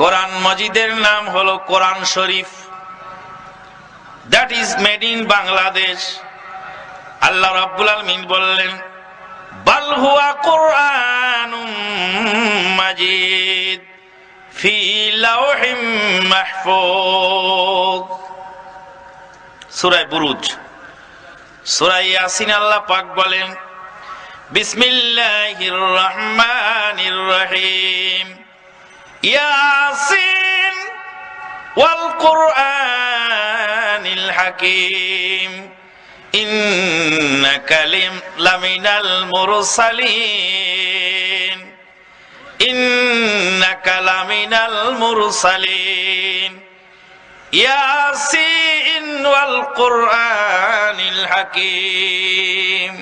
কোরআন মজিদের নাম হলো Quran Sharif. That is made in Bangladesh Allah রাব্বুল আলমিন বললেন, বাল হুয়া কোরআন মাজিদ, ফি লাউহিম মাহফুজ। সূরা বুরুজ। সূরা ইয়াসিন আল্লাহ পাক বলেন, বিসমিল্লাহির রহমানির রহিম। ইয়াসিন ওয়াল কোরআনিল হাকিম ইন্নাকা লামিনাল মুরসালিন ইন্নাকা লামিনাল মুরসালিন ইয়াসিন ওয়াল কোরআনিল হাকিম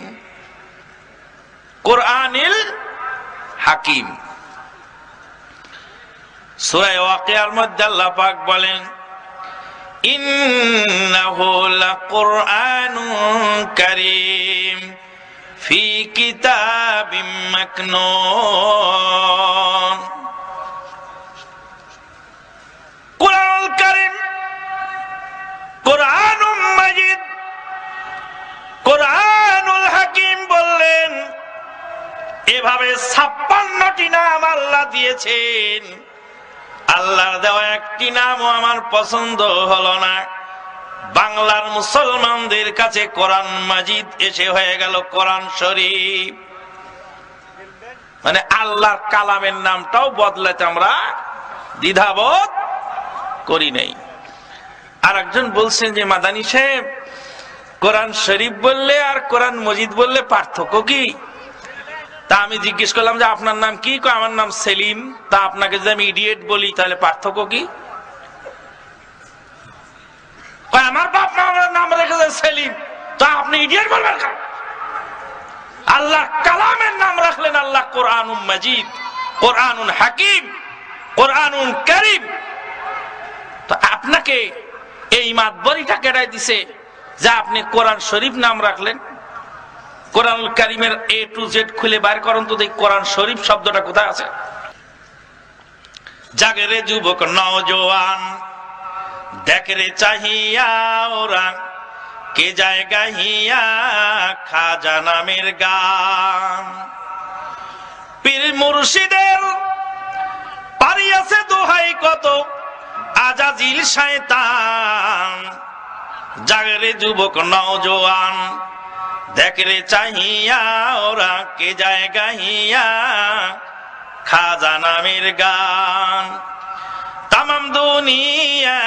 হাকিম ওয়াকিয়ার মধ্যে আল্লাহ পাক বলেন, ইন্নাহু লাকুরআনুন কারীম, ফি কিতাবিম মাকনুন। কোরআনুল কারীম কোরআনুম মাজিদ, কোরআনুল হাকিম বললেন, এভাবে ছাপ্পান্নটি নাম আল্লাহ দিয়েছেন। আল্লাহর দেওয়া একটি নামও আমার পছন্দ হলো না। বাংলার মুসলমানদের কাছে কোরআন মাজিদ এসে হয়ে গেল কোরআন শরীফ। মানে আল্লাহর কালামের নামটাও বদলাতে আমরা দ্বিধাবোধ করি নাই। আর একজন বলছেন যে, মাদানী সাহেব, কোরআন শরীফ বললে আর কোরআন মজিদ বললে পার্থক্য কি? তা আমি জিজ্ঞেস করলাম যে আপনার নাম কি? আমার নাম সেলিম। তা আপনাকে যদি আমি ইডিয়েট বলি, তাহলে পার্থক্য কি? আমার বাপ আমার নাম রেখেছে সেলিম। তা আপনি ইডিয়েট বলবেন আল্লাহ কালামের নাম রাখলেন আল্লাহ কোরআনুন মাজিদ, কোরআনুন হাকিম, কোরআনুন করিম। তো আপনাকে এই মাতবরিটা কেটাই দিছে যে আপনি কোরআন শরীফ নাম রাখলেন। কোরআন কারিমের এ টু জেড খুলে বাইর করুন তো দেখি কোরআন শরীফ শব্দটা কোথায় আছে। জাগরে যুবক নওজোয়ান দেখরে চাহিয়া ওরা, কে যায় গাহিয়া খাজা নামের গান। পীর মুর্শিদের পারি আছে দোহাই কত, আজাজিল শয়তান। জাগরে যুবক নওজোয়ান দেখরে চাহিয়া, ওরা কে যায় গাহিয়া খাজা নামের গান। তামাম দুনিয়া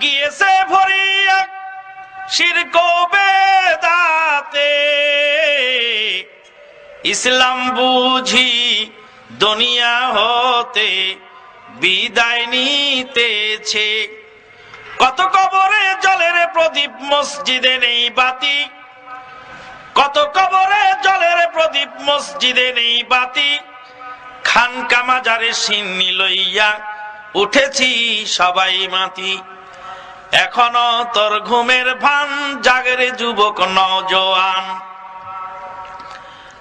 গিয়েছে ভরিয়া শিরক বেদাতে ইসলাম বুঝি দুনিয়া হতে বিদায় নিতেছে। কত কবরে জলের প্রদীপ মসজিদে নেই বাতি। কত কবরে জলের প্রদীপ মসজিদে নেই বাতি। খান কামাজারে সিন্নি লইয়া উঠেছি সবাই মাতি। এখনও তোর ঘুমের ভান, জাগরে যুবক নজওয়ান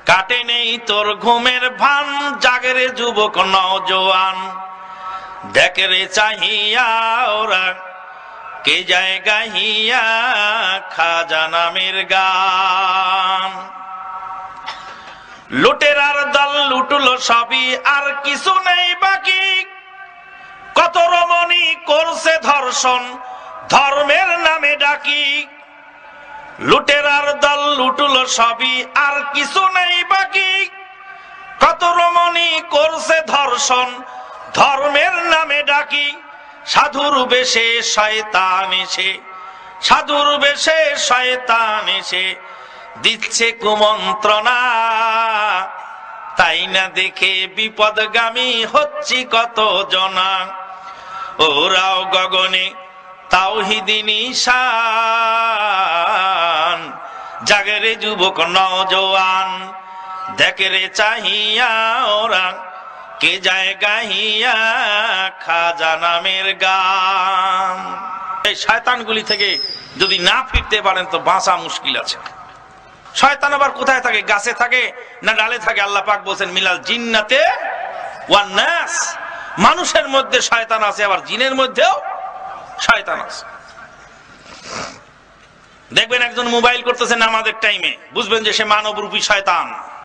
কাটে নেই তোর ঘুমের ভান, জাগরে যুবক নজওয়ান দেখরে চাহিয়া ওরা কে যায় গাহিয়া খাজা নামের গান? লুটেরার দল লুটুলো সবই, আর কিছু নেই বাকি। কত রমণী করছে ধর্ষণ, ধর্মের নামে ডাকি। লুটেরার দল লুটুলো সবই, আর কিছু নেই বাকি। কত রমণী করছে ধর্ষণ, ধর্মের নামে ডাকি। সাধুর বেশে শয়তান এসে, সাধুর বেশে শয়তান এসে দিচ্ছে কুমন্ত্রণা। তাই না দেখে বিপদগামী হচ্ছি কত জনা ওরাও গগনে তাওহিদি নিশান। জাগরে যুবক নজওয়ান দেখরে চাহিয়া ওরা কে যায় গাহিয়া খাজা নামের গান? এই শয়তানগুলি থেকে যদি না ফিরতে পারেন, তো বাঁচা মুশকিল আছে। শয়তান আবার কোথায় থাকে? গাছে থাকে না ডালে থাকে? আল্লাহ পাক বলছেন, মিলাল জিন্নাতে ওয়ান নাস। মানুষের মধ্যে শয়তান আছে, আবার জিনের মধ্যেও শয়তান আছে। দেখবেন একজন মোবাইল করতেছে নামাজের টাইমে, বুঝবেন যে সে মানবরূপী শয়তান।